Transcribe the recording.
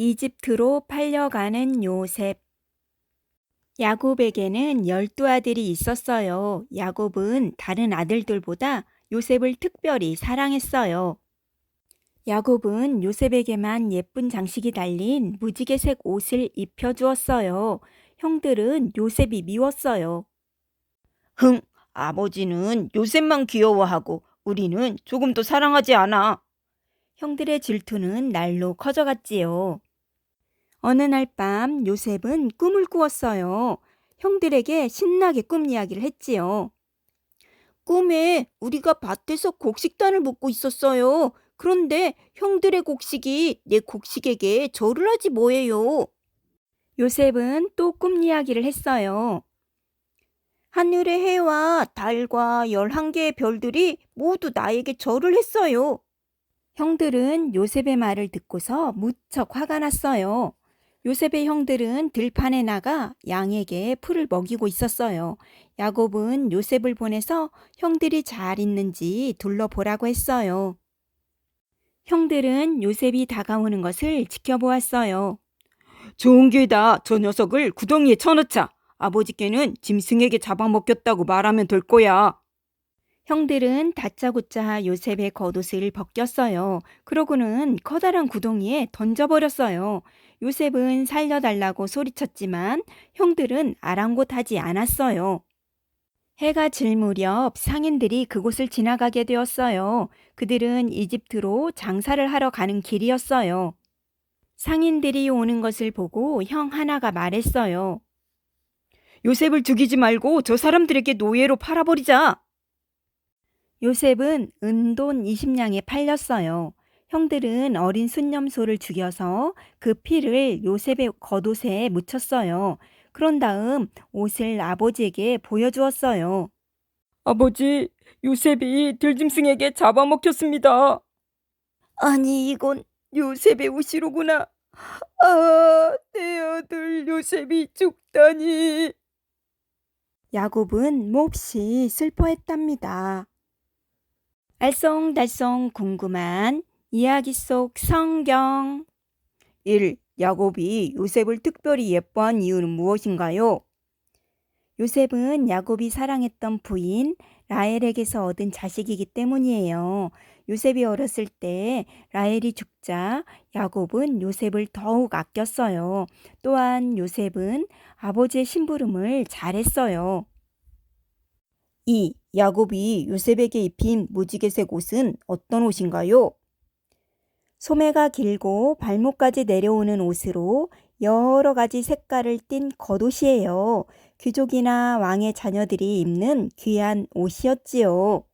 이집트로 팔려가는 요셉. 야곱에게는 열두 아들이 있었어요. 야곱은 다른 아들들보다 요셉을 특별히 사랑했어요. 야곱은 요셉에게만 예쁜 장식이 달린 무지개색 옷을 입혀주었어요. 형들은 요셉이 미웠어요. 흥, 아버지는 요셉만 귀여워하고 우리는 조금도 사랑하지 않아. 형들의 질투는 날로 커져갔지요. 어느 날 밤 요셉은 꿈을 꾸었어요. 형들에게 신나게 꿈 이야기를 했지요. 꿈에 우리가 밭에서 곡식단을 묶고 있었어요. 그런데 형들의 곡식이 내 곡식에게 절을 하지 뭐예요. 요셉은 또 꿈 이야기를 했어요. 하늘의 해와 달과 열한 개의 별들이 모두 나에게 절을 했어요. 형들은 요셉의 말을 듣고서 무척 화가 났어요. 요셉의 형들은 들판에 나가 양에게 풀을 먹이고 있었어요. 야곱은 요셉을 보내서 형들이 잘 있는지 둘러보라고 했어요. 형들은 요셉이 다가오는 것을 지켜보았어요. 좋은 기회다. 저 녀석을 구덩이에 쳐넣자. 아버지께는 짐승에게 잡아먹혔다고 말하면 될 거야. 형들은 다짜고짜 요셉의 겉옷을 벗겼어요. 그러고는 커다란 구덩이에 던져버렸어요. 요셉은 살려달라고 소리쳤지만 형들은 아랑곳하지 않았어요. 해가 질 무렵 상인들이 그곳을 지나가게 되었어요. 그들은 이집트로 장사를 하러 가는 길이었어요. 상인들이 오는 것을 보고 형 하나가 말했어요. 요셉을 죽이지 말고 저 사람들에게 노예로 팔아버리자. 요셉은 은돈 20냥에 팔렸어요. 형들은 어린 순념소를 죽여서 그 피를 요셉의 겉옷에 묻혔어요. 그런 다음 옷을 아버지에게 보여주었어요. 아버지, 요셉이 들짐승에게 잡아먹혔습니다. 아니, 이건 요셉의 옷이로구나. 아, 내 아들 요셉이 죽다니. 야곱은 몹시 슬퍼했답니다. 알쏭달쏭 궁금한 이야기 속 성경 1. 야곱이 요셉을 특별히 예뻐한 이유는 무엇인가요? 요셉은 야곱이 사랑했던 부인 라헬에게서 얻은 자식이기 때문이에요. 요셉이 어렸을 때 라헬이 죽자 야곱은 요셉을 더욱 아꼈어요. 또한 요셉은 아버지의 심부름을 잘했어요. 2. 야곱이 요셉에게 입힌 무지개색 옷은 어떤 옷인가요? 소매가 길고 발목까지 내려오는 옷으로 여러 가지 색깔을 띤 겉옷이에요. 귀족이나 왕의 자녀들이 입는 귀한 옷이었지요.